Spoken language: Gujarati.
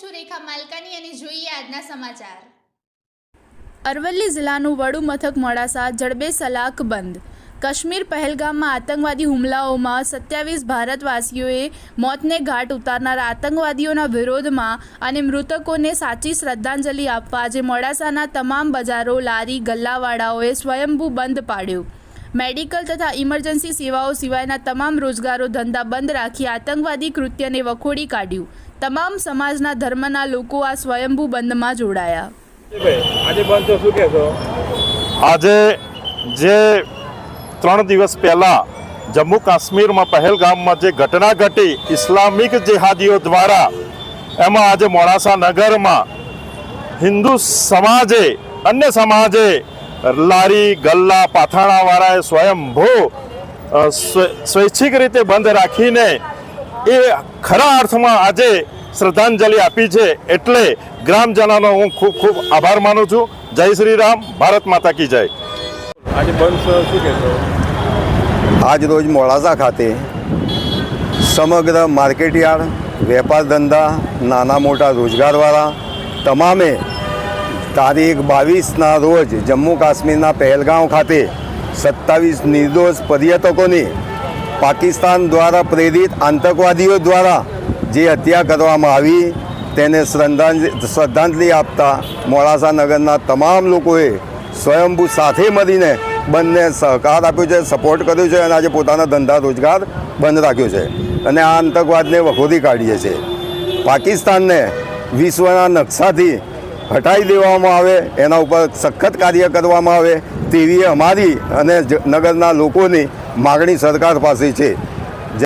છું રેખા માલકાની અને જોઈએ આજના સમાચાર. અરવલ્લી જિલ્લાનું વડુ મથક મોડાસા જડબે સલાક બંધ. કાશ્મીર પહેલગામમાં આતંકવાદી હુમલાઓમાં સત્યાવીસ ભારતવાસીઓએ મોતને ઘાટ ઉતારનાર આતંકવાદીઓના વિરોધમાં અને મૃતકોને સાચી શ્રદ્ધાંજલિ આપવા આજે મોડાસાના તમામ બજારો, લારી, ગલ્લાવાળાઓએ સ્વયંભૂ બંધ પાડ્યો. મેડિકલ તથા ઇમરજન્સી સેવાઓ સિવાયના તમામ રોજગારો ધંધા બંધ રાખી આતંકવાદી કૃત્યને વખોડી કાઢ્યું. તમામ સમાજના ધર્મના લોકો આ સ્વયંભૂ બંધમાં જોડાયા. આજે જે ત્રણ દિવસ પહેલાં જમ્મુ કાશ્મીરમાં પહેલગામમાં જે ઘટના ઘટી ઇસ્લામિક જેહાદીઓ દ્વારા એમાં આજે મોડાસા નગરમાં હિન્દુ સમાજે અન્ય સમાજે લારી ગલ્લા પાથાણાવાળાએ સ્વયંભૂ સ્વૈચ્છિક રીતે બંધ રાખીને એ ખરા અર્થમાં આજે શ્રદ્ધાંજલિ આપી છે એટલે ગ્રામજનોનો હું ખૂબ ખૂબ આભાર માનું છું. જય શ્રી રામ ભારત માતા કી જય. આજે બંધ છો શું કહેશો? આજ રોજ મોડાસા ખાતે સમગ્ર માર્કેટયાર્ડ વેપાર ધંધા નાના મોટા રોજગારવાળા તમામે તારીખ બાવીસના રોજ જમ્મુ કાશ્મીરના પહેલગાંવ ખાતે સત્તાવીસ નિર્દોષ પર્યટકોની પાકિસ્તાન દ્વારા પ્રેરિત આતંકવાદીઓ દ્વારા જે હત્યા કરવામાં આવી, તેને શ્રદ્ધાંજલિ શ્રદ્ધાંજલિ આપતા મોડાસા નગરના તમામ લોકોએ સ્વયંભૂ સાથે મળીને બંને સહકાર આપ્યો છે, સપોર્ટ કર્યો છે અને આજે પોતાના ધંધા રોજગાર બંધ રાખ્યો છે અને આ આતંકવાદને વખોદી કાઢીએ છે. પાકિસ્તાનને વિશ્વના નકશાથી હટાવી દેવામાં આવે, એના ઉપર સખત કાર્ય કરવામાં આવે, તેવી અમારી અને નગરના લોકોની માગણી સરકાર પાસે છે.